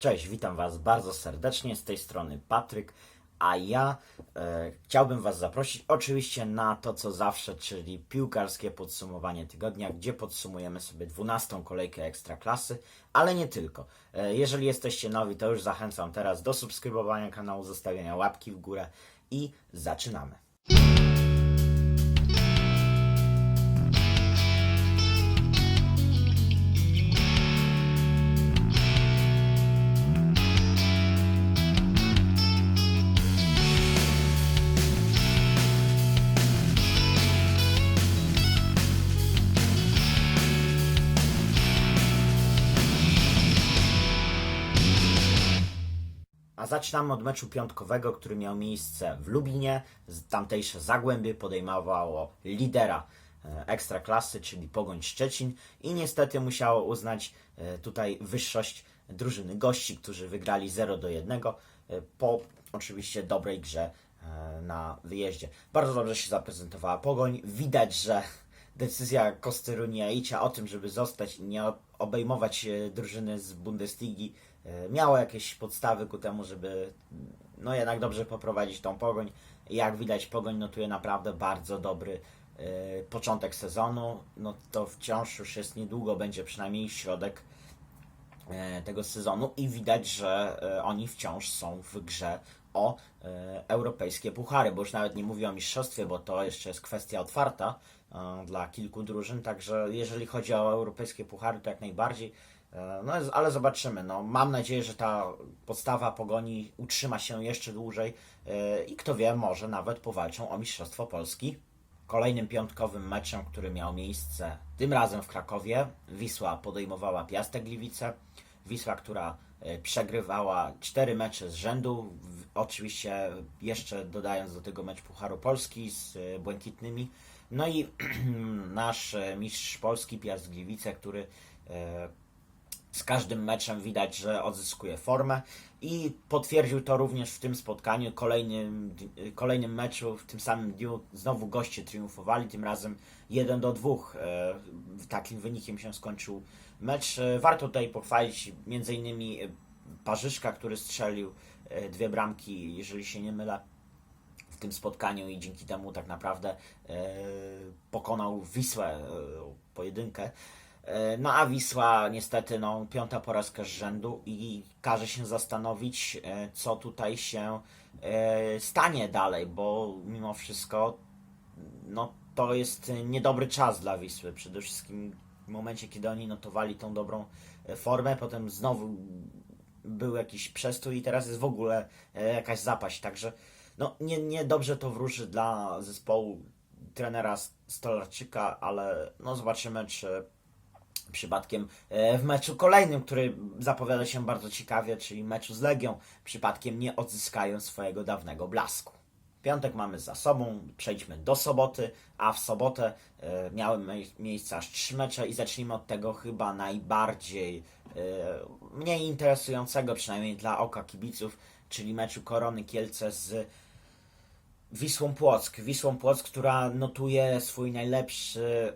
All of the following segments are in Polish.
Cześć, witam Was bardzo serdecznie. Z tej strony Patryk, a ja e, chciałbym Was zaprosić oczywiście na to, co zawsze, czyli piłkarskie podsumowanie tygodnia, gdzie podsumujemy sobie 12 kolejkę ekstraklasy, ale nie tylko. E, jeżeli jesteście nowi, to już zachęcam teraz do subskrybowania kanału, zostawienia łapki w górę i zaczynamy. Zaczynamy od meczu piątkowego, który miał miejsce w Lubinie. Tamtejsze Zagłębie podejmowało lidera e, ekstraklasy, czyli Pogoń Szczecin i niestety musiało uznać e, tutaj wyższość drużyny gości, którzy wygrali 0 do 1 e, po oczywiście dobrej grze na wyjeździe. Bardzo dobrze się zaprezentowała Pogoń. Widać, że decyzja Kostyrunia Icia o tym, żeby zostać i nie obejmować drużyny z Bundesligi e, miała jakieś podstawy ku temu, żeby no jednak dobrze poprowadzić tą pogoń. Jak widać, pogoń notuje naprawdę bardzo dobry e, początek sezonu. No to wciąż już jest niedługo, będzie przynajmniej środek e, tego sezonu i widać, że oni wciąż są w grze o europejskie puchary, bo już nawet nie mówię o mistrzostwie, bo to jeszcze jest kwestia otwarta dla kilku drużyn, także jeżeli chodzi o europejskie puchary, to jak najbardziej. E, No, ale zobaczymy. No, mam nadzieję, że ta podstawa pogoni utrzyma się jeszcze dłużej e, i kto wie, może nawet powalczą o Mistrzostwo Polski. Kolejnym piątkowym meczem, który miał miejsce tym razem w Krakowie, Wisła podejmowała Piastek Gliwice. Wisła, która e, przegrywała cztery mecze z rzędu, oczywiście jeszcze dodając do tego mecz Pucharu Polski z Błękitnymi. No i nasz mistrz Polski, Piast Gliwice, który z każdym meczem widać, że odzyskuje formę i potwierdził to również w tym spotkaniu, kolejnym, kolejnym meczu, w tym samym dniu znowu goście triumfowali, tym razem 1 do 2. E, Takim wynikiem się skończył mecz. E, Warto tutaj pochwalić między innymi Parzyszka, który strzelił e, dwie bramki, jeżeli się nie mylę, w tym spotkaniu i dzięki temu tak naprawdę e, pokonał Wisłę e, pojedynkę. E, No a Wisła niestety no, piąta porażka z rzędu i każe się zastanowić, e, co tutaj się e, stanie dalej, bo mimo wszystko no, to jest niedobry czas dla Wisły. Przede wszystkim w momencie, kiedy oni notowali tą dobrą formę, potem znowu był jakiś przestój i teraz jest w ogóle jakaś zapaść. Także no, nie, nie dobrze to wróży dla zespołu trenera Stolarczyka, ale no, zobaczymy, czy przypadkiem e, w meczu kolejnym, który zapowiada się bardzo ciekawie, czyli meczu z Legią, przypadkiem nie odzyskają swojego dawnego blasku. Piątek mamy za sobą, przejdźmy do soboty, a w sobotę e, miały mie- miejsce aż trzy mecze i zacznijmy od tego chyba najbardziej e, mniej interesującego, przynajmniej dla oka kibiców, czyli meczu Korony Kielce z Wisłą Płock. Wisłą Płock, która notuje swój najlepszy,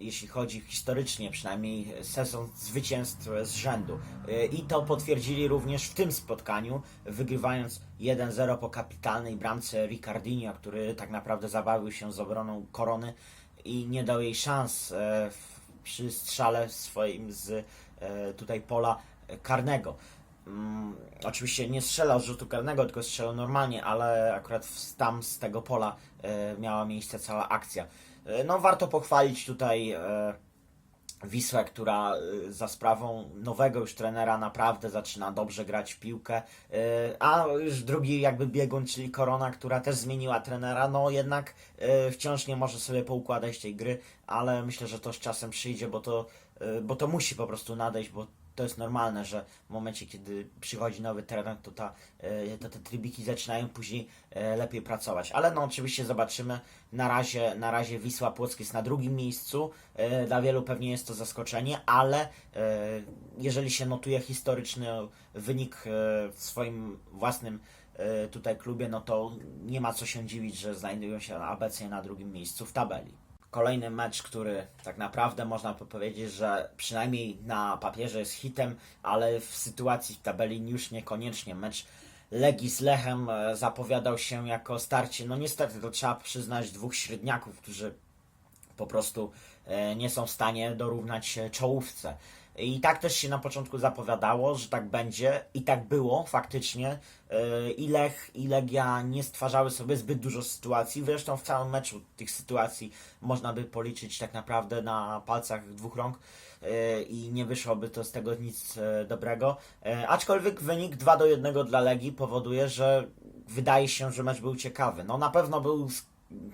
jeśli chodzi historycznie przynajmniej, sezon zwycięstw z rzędu. E, I to potwierdzili również w tym spotkaniu, wygrywając 1-0 po kapitalnej bramce Ricardinho, który tak naprawdę zabawił się z obroną korony i nie dał jej szans e, przy strzale swoim z e, tutaj pola karnego. Mm, oczywiście nie strzelał z rzutu karnego, tylko strzelał normalnie, ale akurat tam z tego pola miała miejsce cała akcja. E, no warto pochwalić tutaj e, Wisłę, która e, za sprawą nowego już trenera naprawdę zaczyna dobrze grać w piłkę, a już drugi jakby biegun, czyli Korona, która też zmieniła trenera, no jednak wciąż nie może sobie poukładać tej gry, ale myślę, że to z czasem przyjdzie, bo to, bo to musi po prostu nadejść, bo to jest normalne, że w momencie, kiedy przychodzi nowy trener, to, ta, e, to te trybiki zaczynają później e, lepiej pracować. Ale no oczywiście zobaczymy. Na razie, na razie Wisła Płock jest na drugim miejscu. E, Dla wielu pewnie jest to zaskoczenie, ale jeżeli się notuje historyczny wynik w swoim własnym tutaj klubie, no to nie ma co się dziwić, że znajdują się obecnie na drugim miejscu w tabeli. Kolejny mecz, który tak naprawdę można powiedzieć, że przynajmniej na papierze jest hitem, ale w sytuacji tabeli już niekoniecznie. Mecz Legii z Lechem e, zapowiadał się jako starcie, no niestety to trzeba przyznać, dwóch średniaków, którzy po prostu e, nie są w stanie dorównać czołówce. I tak też się na początku zapowiadało, że tak będzie i tak było faktycznie. E, I Lech i Legia nie stwarzały sobie zbyt dużo sytuacji. Zresztą w całym meczu tych sytuacji można by policzyć tak naprawdę na palcach dwóch rąk e, i nie wyszłoby to z tego nic e, dobrego. Aczkolwiek wynik 2 do 1 dla Legii powoduje, że wydaje się, że mecz był ciekawy. No na pewno był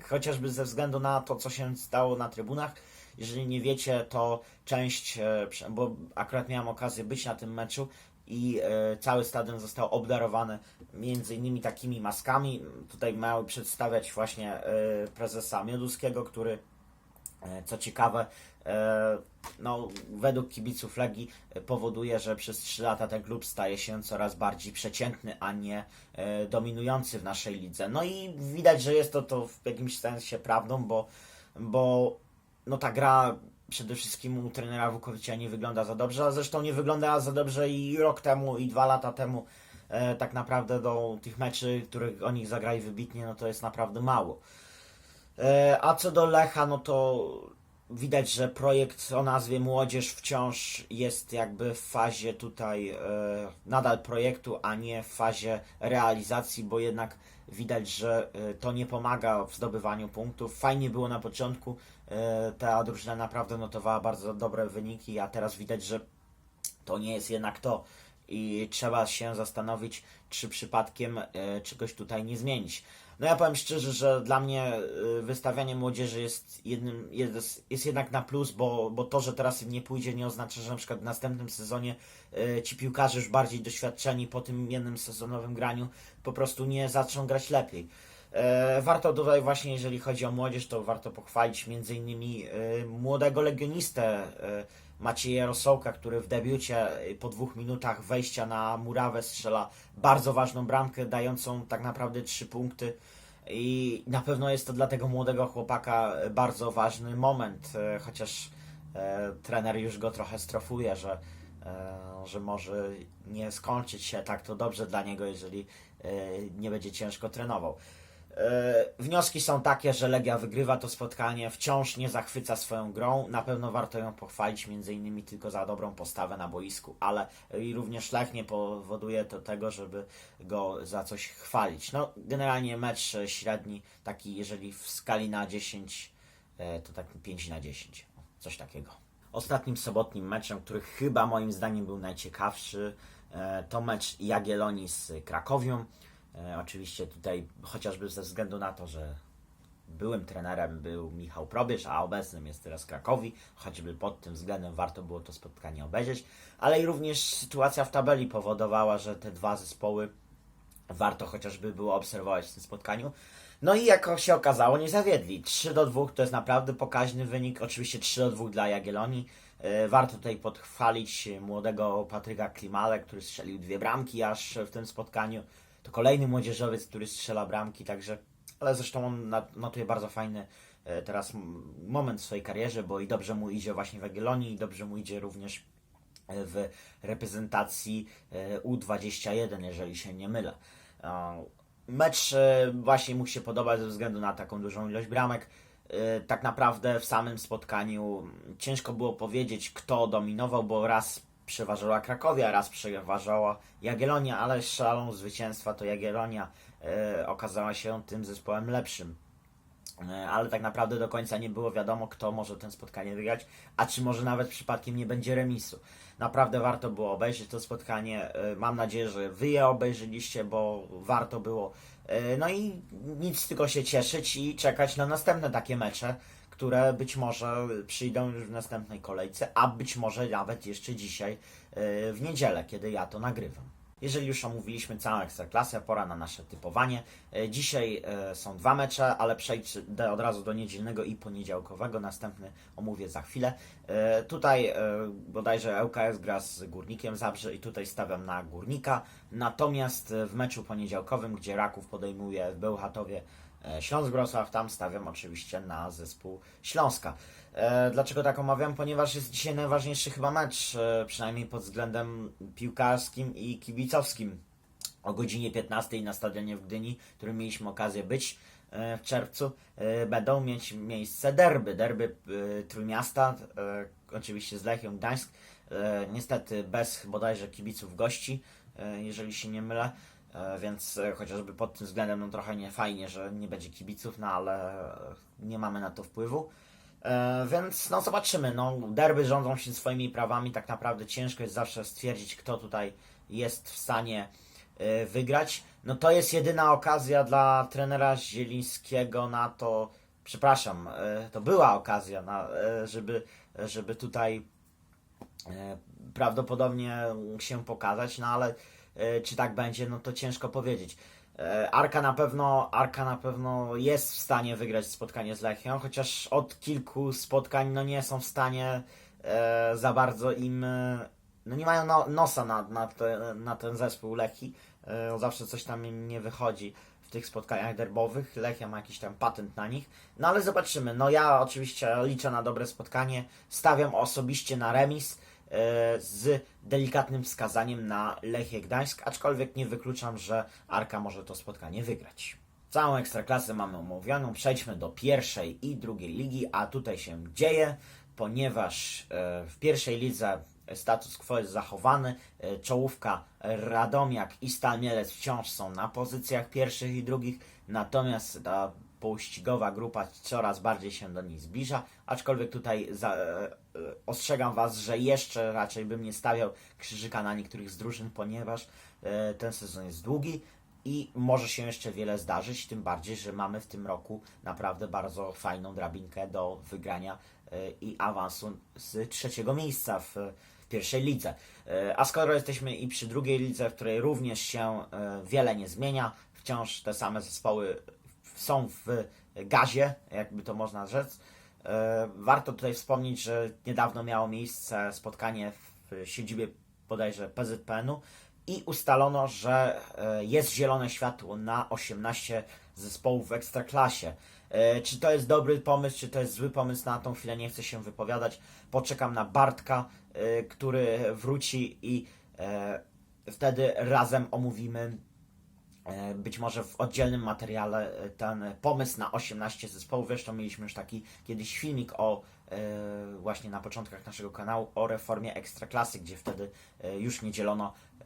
chociażby ze względu na to, co się stało na trybunach. Jeżeli nie wiecie, to część, e, bo akurat miałem okazję być na tym meczu i e, cały stadion został obdarowany między innymi takimi maskami. Tutaj miały przedstawiać właśnie e, prezesa Mioduskiego, który Co ciekawe, no, według kibiców Legii powoduje, że przez 3 lata ten klub staje się coraz bardziej przeciętny, a nie dominujący w naszej lidze. No i widać, że jest to, to w jakimś sensie prawdą, bo, bo no, ta gra przede wszystkim u trenera Wukowicza nie wygląda za dobrze, a zresztą nie wyglądała za dobrze i rok temu, i dwa lata temu. E, tak naprawdę do tych meczy, których oni zagrali wybitnie, no to jest naprawdę mało. E, A co do Lecha, no to widać, że projekt o nazwie Młodzież wciąż jest jakby w fazie tutaj e, nadal projektu, a nie w fazie realizacji, bo jednak widać, że e, to nie pomaga w zdobywaniu punktów. Fajnie było na początku, ta drużyna naprawdę notowała bardzo dobre wyniki, a teraz widać, że to nie jest jednak to. I trzeba się zastanowić, czy przypadkiem e, czegoś tutaj nie zmienić. No ja powiem szczerze, że dla mnie e, wystawianie młodzieży jest jednym, jest, jest jednak na plus, bo, bo to, że teraz im nie pójdzie, nie oznacza, że na przykład w następnym sezonie e, ci piłkarze już bardziej doświadczeni po tym jednym sezonowym graniu po prostu nie zaczną grać lepiej. E, Warto tutaj właśnie, jeżeli chodzi o młodzież, to warto pochwalić między innymi e, młodego legionistę e, Macieja Rosołka, który w debiucie po dwóch minutach wejścia na murawę strzela bardzo ważną bramkę, dającą tak naprawdę trzy punkty. I na pewno jest to dla tego młodego chłopaka bardzo ważny moment, chociaż trener już go trochę strofuje, że, że może nie skończyć się tak to dobrze dla niego, jeżeli nie będzie ciężko trenował. E, Wnioski są takie, że Legia wygrywa to spotkanie, wciąż nie zachwyca swoją grą. Na pewno warto ją pochwalić, między innymi tylko za dobrą postawę na boisku, ale i również Lech nie powoduje to tego, żeby go za coś chwalić. No, generalnie mecz średni, taki jeżeli w skali na 10, e, to tak 5 na 10, o, coś takiego. Ostatnim sobotnim meczem, który chyba moim zdaniem był najciekawszy, e, to mecz Jagiellonii z Krakowią. E, Oczywiście tutaj chociażby ze względu na to, że byłym trenerem był Michał Probierz, a obecnym jest teraz Krakowi, choćby pod tym względem warto było to spotkanie obejrzeć, ale i również sytuacja w tabeli powodowała, że te dwa zespoły warto chociażby było obserwować w tym spotkaniu. No i jak się okazało, nie zawiedli. 3 do 2 to jest naprawdę pokaźny wynik. Oczywiście 3 do 2 dla Jagiellonii. E, Warto tutaj podchwalić młodego Patryka Klimale, który strzelił dwie bramki aż w tym spotkaniu. To kolejny młodzieżowiec, który strzela bramki, także, ale zresztą on notuje bardzo fajny e, teraz moment w swojej karierze, bo i dobrze mu idzie właśnie w Jagiellonii i dobrze mu idzie również e, w reprezentacji e, U21, jeżeli się nie mylę. Mecz właśnie mógł się podobać ze względu na taką dużą ilość bramek. Tak naprawdę w samym spotkaniu ciężko było powiedzieć, kto dominował, bo raz przeważała Krakowia, raz przeważała Jagiellonia, ale szalą zwycięstwa to Jagiellonia e, okazała się tym zespołem lepszym. E, ale tak naprawdę do końca nie było wiadomo, kto może ten spotkanie wygrać, a czy może nawet przypadkiem nie będzie remisu. Naprawdę warto było obejrzeć to spotkanie. E, Mam nadzieję, że wy je obejrzeliście, bo warto było. No i nic tylko się cieszyć i czekać na następne takie mecze, które być może przyjdą już w następnej kolejce, a być może nawet jeszcze dzisiaj e, w niedzielę, kiedy ja to nagrywam. Jeżeli już omówiliśmy całą ekstraklasę, pora na nasze typowanie. E, Dzisiaj e, są dwa mecze, ale przejdę od razu do niedzielnego i poniedziałkowego. Następny omówię za chwilę. Tutaj bodajże ŁKS gra z Górnikiem Zabrze i tutaj stawiam na Górnika. Natomiast w meczu poniedziałkowym, gdzie Raków podejmuje w Bełchatowie Śląsk Wrocław. Tam stawiam oczywiście na zespół Śląska. E, Dlaczego tak omawiam? Ponieważ jest dzisiaj najważniejszy chyba mecz, e, przynajmniej pod względem piłkarskim i kibicowskim. O godzinie 15 na stadionie w Gdyni, w którym mieliśmy okazję być e, w czerwcu, e, będą mieć miejsce derby. Derby e, Trójmiasta, e, oczywiście z Lechią Gdańsk. E, Niestety bez bodajże kibiców gości, e, jeżeli się nie mylę. E, Więc e, chociażby pod tym względem no trochę nie fajnie, że nie będzie kibiców, no ale e, nie mamy na to wpływu. Więc no zobaczymy. No, derby rządzą się swoimi prawami. Tak naprawdę ciężko jest zawsze stwierdzić, kto tutaj jest w stanie wygrać. No to jest jedyna okazja dla trenera Zielińskiego na to. Przepraszam, to była okazja, na, żeby, żeby tutaj prawdopodobnie się pokazać, no ale czy tak będzie, no to ciężko powiedzieć. E, Arka na pewno, Arka na pewno jest w stanie wygrać spotkanie z Lechią, chociaż od kilku spotkań no nie są w stanie e, za bardzo im, e, no nie mają no, nosa na, na, te, na ten zespół Lechi, e, zawsze coś tam im nie wychodzi w tych spotkaniach derbowych, Lechia ma jakiś tam patent na nich, no ale zobaczymy, no ja oczywiście liczę na dobre spotkanie, stawiam osobiście na remis, e, z delikatnym wskazaniem na Lechię Gdańsk, aczkolwiek nie wykluczam, że Arka może to spotkanie wygrać. Całą ekstraklasę mamy omówioną, przejdźmy do pierwszej i drugiej ligi, a tutaj się dzieje, ponieważ e, w pierwszej lidze status quo jest zachowany, e, czołówka Radomiak i Stal Mielec wciąż są na pozycjach pierwszych i drugich, natomiast ta pościgowa grupa coraz bardziej się do nich zbliża, aczkolwiek tutaj za, e, e, ostrzegam Was, że jeszcze raczej bym nie stawiał krzyżyka na niektórych z drużyn, ponieważ e, ten sezon jest długi i może się jeszcze wiele zdarzyć, tym bardziej, że mamy w tym roku naprawdę bardzo fajną drabinkę do wygrania e, i awansu z trzeciego miejsca w pierwszej lidze. E, A skoro jesteśmy i przy drugiej lidze, w której również się e, wiele nie zmienia, wciąż te same zespoły są w gazie, jakby to można rzec. E, Warto tutaj wspomnieć, że niedawno miało miejsce spotkanie w siedzibie bodajże PZPN-u i ustalono, że e, jest zielone światło na 18 zespołów w Ekstraklasie. E, Czy to jest dobry pomysł, czy to jest zły pomysł, na tą chwilę nie chcę się wypowiadać. Poczekam na Bartka, który wróci i wtedy razem omówimy być może w oddzielnym materiale e, ten pomysł na 18 zespołów. Zresztą mieliśmy już taki kiedyś filmik o e, właśnie na początkach naszego kanału o reformie Ekstraklasy, gdzie wtedy e, już nie dzielono e,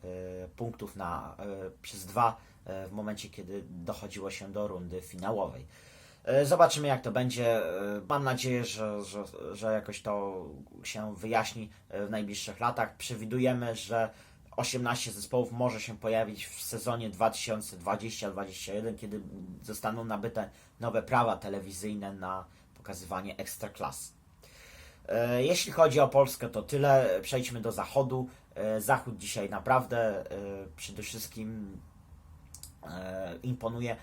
punktów na, e, przez dwa e, w momencie, kiedy dochodziło się do rundy finałowej. E, Zobaczymy, jak to będzie. E, Mam nadzieję, że, że, że jakoś to się wyjaśni e, w najbliższych latach. Przewidujemy, że 18 zespołów może się pojawić w sezonie 2020-2021, kiedy zostaną nabyte nowe prawa telewizyjne na pokazywanie ekstraklas. E, Jeśli chodzi o Polskę, to tyle. Przejdźmy do zachodu. E, Zachód dzisiaj naprawdę e, przede wszystkim imponuje.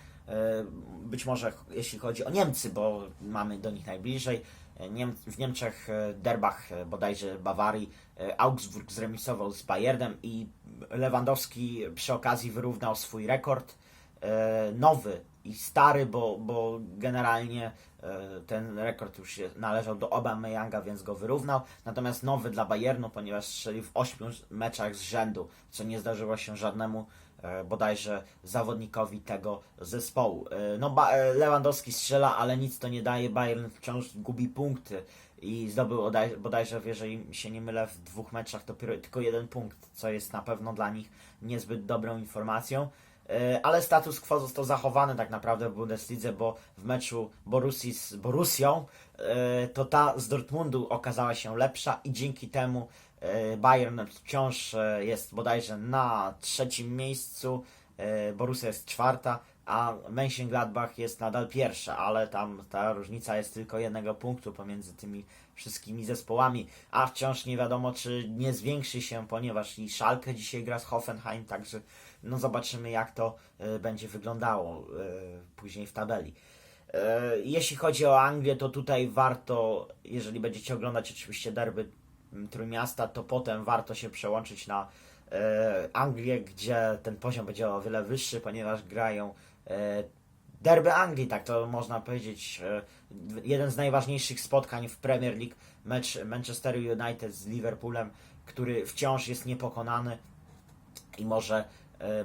Być może jeśli chodzi o Niemcy, bo mamy do nich najbliżej. E, Niem w Niemczech e, derbach e, bodajże Bawarii Augsburg zremisował z Bayernem i Lewandowski przy okazji wyrównał swój rekord. Nowy i stary, bo, bo generalnie ten rekord już należał do Aubameyanga, więc go wyrównał. Natomiast nowy dla Bayernu, ponieważ strzelił w 8 meczach z rzędu, co nie zdarzyło się żadnemu bodajże zawodnikowi tego zespołu. E, No, e, Lewandowski strzela, ale nic to nie daje. Bayern wciąż gubi punkty i zdobył bodaj- bodajże, jeżeli się nie mylę, w dwóch meczach dopiero tylko jeden punkt, co jest na pewno dla nich niezbyt dobrą informacją. E, Ale status quo został zachowany tak naprawdę w Bundeslidze, bo w meczu Borussii z Borussią e, to ta z Dortmundu okazała się lepsza i dzięki temu e, Bayern wciąż e, jest bodajże na trzecim miejscu, e, Borussia jest czwarta, a Mönchengladbach jest nadal pierwsza, ale tam ta różnica jest tylko jednego punktu pomiędzy tymi wszystkimi zespołami, a wciąż nie wiadomo, czy nie zwiększy się, ponieważ i Schalke dzisiaj gra z Hoffenheim, także no zobaczymy, jak to e, będzie wyglądało e, później w tabeli. E, Jeśli chodzi o Anglię, to tutaj warto, jeżeli będziecie oglądać oczywiście derby Trójmiasta, to potem warto się przełączyć na e, Anglię, gdzie ten poziom będzie o wiele wyższy, ponieważ grają e, derby Anglii, tak to można powiedzieć. e, Jeden z najważniejszych spotkań w Premier League, mecz Manchester United z Liverpoolem, który wciąż jest niepokonany i może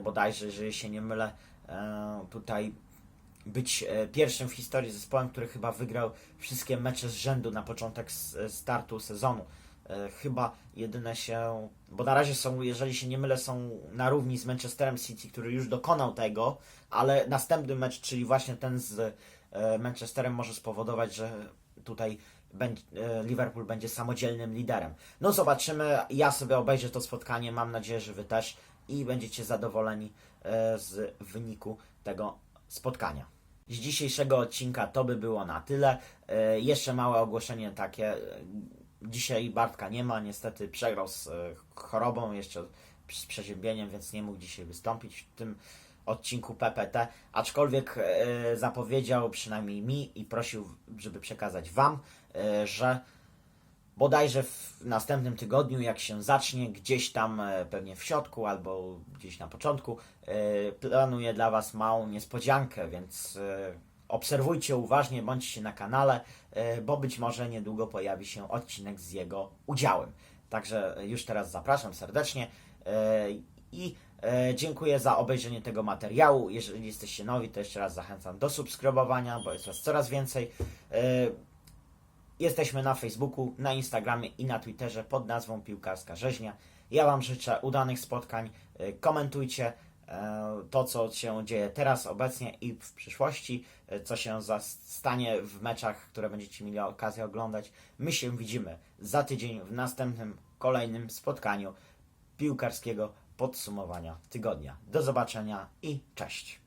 bodajże, jeżeli się nie mylę, tutaj być pierwszym w historii zespołem, który chyba wygrał wszystkie mecze z rzędu na początek startu sezonu. E, Chyba jedyne się, bo na razie są, jeżeli się nie mylę, są na równi z Manchesterem City, który już dokonał tego, ale następny mecz, czyli właśnie ten z e, Manchesterem, może spowodować, że tutaj e, Liverpool będzie samodzielnym liderem. No zobaczymy, ja sobie obejrzę to spotkanie, mam nadzieję, że Wy też i będziecie zadowoleni z wyniku tego spotkania. Z dzisiejszego odcinka to by było na tyle. Jeszcze małe ogłoszenie takie. Dzisiaj Bartka nie ma, niestety przegrał z e, chorobą, jeszcze z przeziębieniem, więc nie mógł dzisiaj wystąpić w tym odcinku PPT, aczkolwiek e, zapowiedział przynajmniej mi i prosił, żeby przekazać Wam, e, że bodajże w następnym tygodniu, jak się zacznie, gdzieś tam pewnie w środku albo gdzieś na początku, planuję dla Was małą niespodziankę, więc obserwujcie uważnie, bądźcie na kanale, bo być może niedługo pojawi się odcinek z jego udziałem. Także już teraz zapraszam serdecznie e, i e, dziękuję za obejrzenie tego materiału. Jeżeli jesteście nowi, to jeszcze raz zachęcam do subskrybowania, bo jest Was coraz więcej. E, Jesteśmy na Facebooku, na Instagramie i na Twitterze pod nazwą Piłkarska Rzeźnia. Ja Wam życzę udanych spotkań. E, Komentujcie e, to, co się dzieje teraz, obecnie i w przyszłości, e, co się stanie w meczach, które będziecie mieli okazję oglądać. My się widzimy za tydzień w następnym, kolejnym spotkaniu piłkarskiego podsumowania tygodnia. Do zobaczenia i cześć.